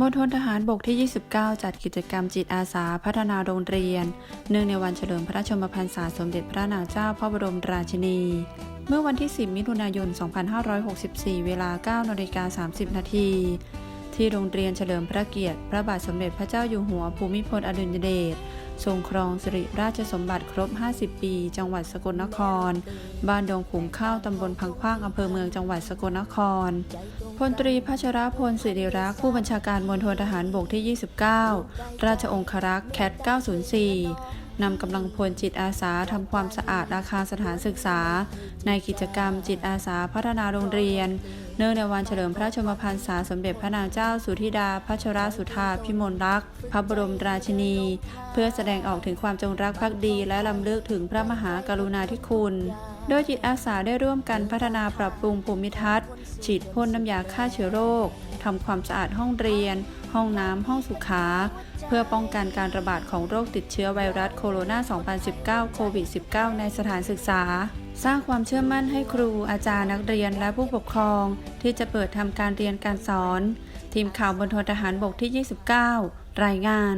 มณฑลทหารบกที่ 29 จัดกิจกรรมจิตอาสาพัฒนาโรงเรียน เนื่องในวันเฉลิมพระราชมพรรษาสมเด็จพระนางเจ้าพระบรมราชินี เมื่อวันที่ 10 มิถุนายน 2564 เวลา 9นาฬิกา30 นาที ที่โรงเรียนเฉลิมพระเกียรติ พระบาทสมเด็จพระเจ้าอยู่หัวภูมิพลอดุลยเดชทรงครองสิริราชสมบัติครบ 50 ปี จังหวัดสกลนคร บ้านดงขุมข้าวตำบลพังขว้างอำเภอเมืองจังหวัดสกลนคร พลตรีพัชรพลสิริรักษ์ผู้บัญชาการมณฑลทหารบกที่ 29 ราชองครักษ์แคท 904นำกำลังพลจิตอาสาทำความสะอาดอาคารสถานศึกษา ในกิจกรรมจิตอาสาพัฒนาโรงเรียน เนื่องในวันเฉลิมพระชมพรรษาสมเด็จพระนางเจ้าสุธิดาพัชรสุธาพิมลรักษ์พระบรมราชินี เพื่อแสดงออกถึงความจงรักภักดี และลำลึกถึงพระมหากรุณาธิคุณ โดยจิตอาสาได้ร่วมกันพัฒนาปรับปรุงภูมิทัศน์ ฉีดพ่นน้ำยาฆ่าเชื้อโรคทำความสะอาดห้องเรียน ห้องน้ำห้องสุขา เพื่อป้องกันการระบาดของโรคติดเชื้อไวรัสโคโรนา 2019 โควิด -19 ในสถานศึกษา สร้างความเชื่อมั่นให้ครูอาจารย์นักเรียนและผู้ปกครอง ที่จะเปิดทำการเรียนการสอน ทีมข่าวบนทนทหารบกที่ 29 รายงาน